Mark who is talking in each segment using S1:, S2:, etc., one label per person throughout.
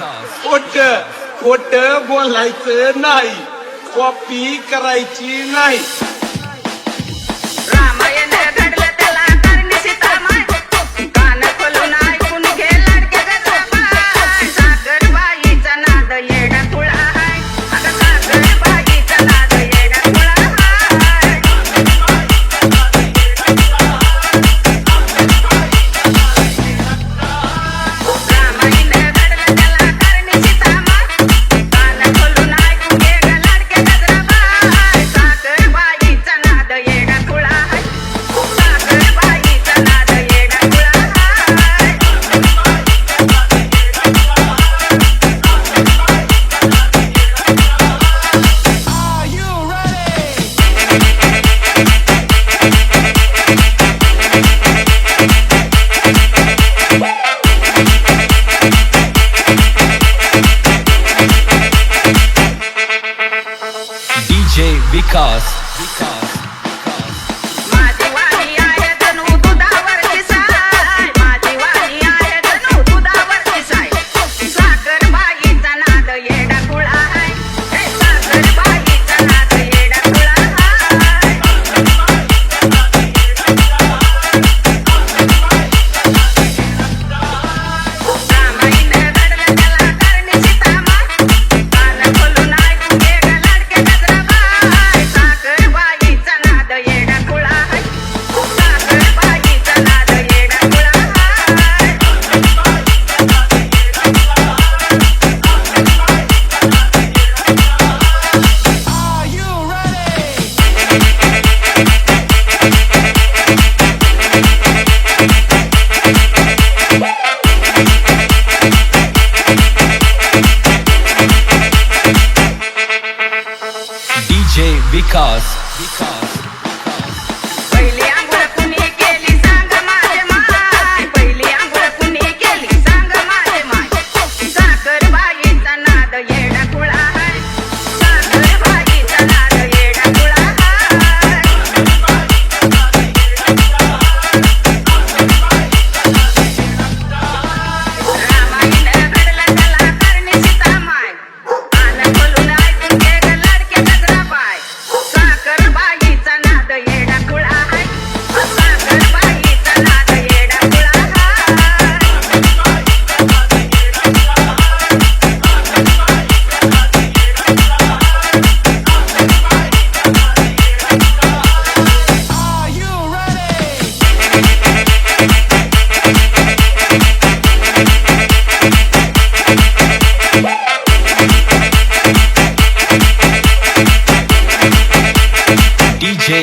S1: खोट खोट बोलायचं नाही. कॉपी करायची नाही.
S2: Cause. another
S3: year.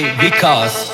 S3: because